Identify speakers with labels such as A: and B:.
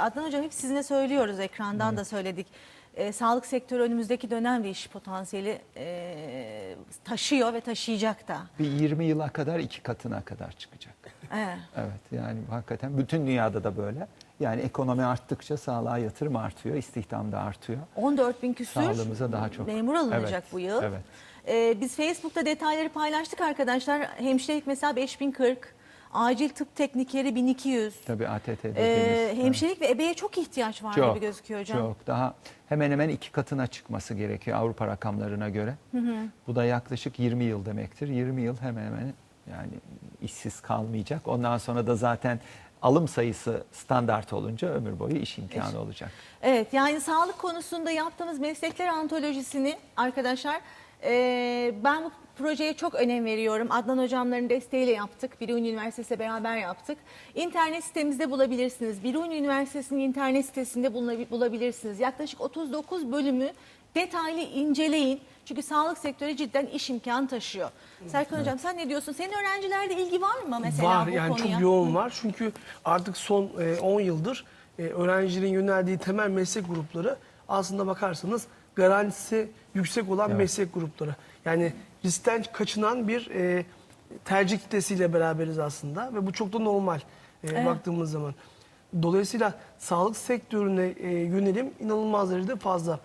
A: Adnan Hocam hep sizinle söylüyoruz ekrandan da söyledik. E, sağlık sektörü önümüzdeki dönemde iş potansiyeli e, taşıyor ve taşıyacak da.
B: Bir 20 yıla kadar iki katına kadar çıkacak.
A: Evet.
B: Evet yani hakikaten bütün dünyada da böyle. Yani ekonomi arttıkça sağlığa yatırım artıyor, istihdam da artıyor.
A: 14 bin küsür
B: Sağlığımıza daha çok.
A: memur alınacak
B: Evet,
A: bu yıl.
B: evet.
A: Ee, biz Facebook'ta detayları paylaştık arkadaşlar. Hemşirelik mesela 5040, acil tıp teknikeri 1200.
B: Tabii ATT dediğimiz.
A: hemşirelik ve ebeye çok ihtiyaç var gibi gözüküyor hocam.
B: Çok daha hemen hemen iki katına çıkması gerekiyor Avrupa rakamlarına göre. Bu da yaklaşık 20 yıl demektir. 20 yıl hemen hemen yani işsiz kalmayacak. Ondan sonra da zaten alım sayısı standart olunca ömür boyu iş imkanı olacak.
A: Evet yani sağlık konusunda yaptığımız meslekler antolojisini arkadaşlar e, ben bu projeye çok önem veriyorum. Adnan hocamların desteğiyle yaptık. Biruni Üniversitesi ile beraber yaptık. İnternet sitemizde bulabilirsiniz. Biruni Üniversitesi'nin internet sitesinde bulabilirsiniz. Yaklaşık 39 bölümü detaylı inceleyin. Çünkü sağlık sektörü cidden iş imkanı taşıyor. Serkan Hocam sen ne diyorsun? Senin öğrencilerde ilgi var mı mesela
C: var
A: bu
C: yani
A: konuya?
C: çok yoğun var. Çünkü artık son e, 10 yıldır e, öğrencilerin yöneldiği temel meslek grupları aslında bakarsanız garantisi yüksek olan
B: Evet.
C: meslek grupları. Yani riskten kaçınan bir e, tercih kitlesiyle beraberiz aslında ve bu çok da normal e, baktığımız zaman. Dolayısıyla sağlık sektörüne e, yönelim inanılmaz derecede fazla.